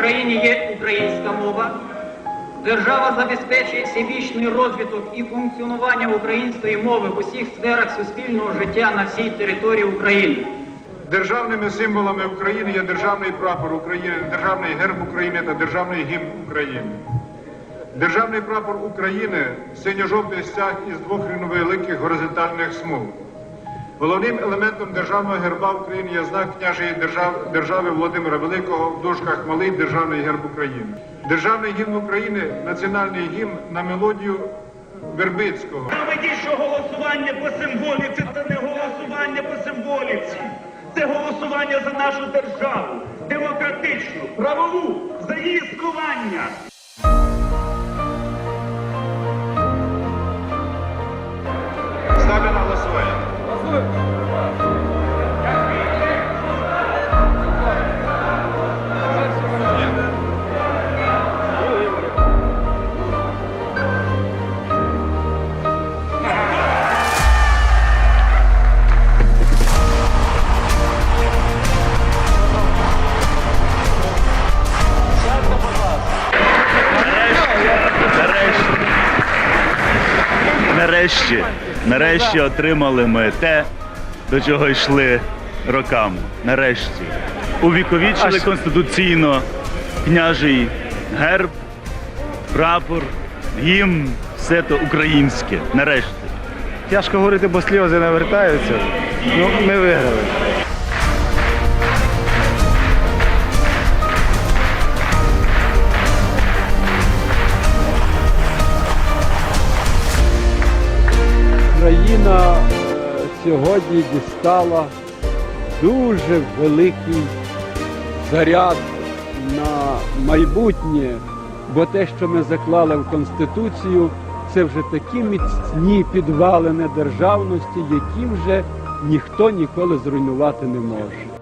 Україні є українська мова. Держава забезпечує всебічний розвиток і функціонування української мови в усіх сферах суспільного життя на всій території України. Державними символами України є державний прапор України, державний герб України та державний гімн України. Державний прапор України синьо-жовтий стяг із двох рівновеликих горизонтальних смуг. Головним елементом державного герба України є знак княжої держав, держави Володимира Великого в дужках Малий Державний герб України. Державний гімн України національний гімн на мелодію Вербицького. Доведіть, що голосування по символіці це не голосування по символіці. Це голосування за нашу державу, демократичну, правову, за її існування. Нарешті. Нарешті отримали ми те, до чого йшли роками. Нарешті. Увіковічили конституційно княжий герб, прапор, гімн, все то українське. Нарешті. Тяжко говорити, бо сльози навертаються. Ну, ми виграли. Україна е, сьогодні дістала дуже великий заряд на майбутнє, бо те, що ми заклали в Конституцію, це вже такі міцні підвалини державності, які вже ніхто ніколи зруйнувати не може.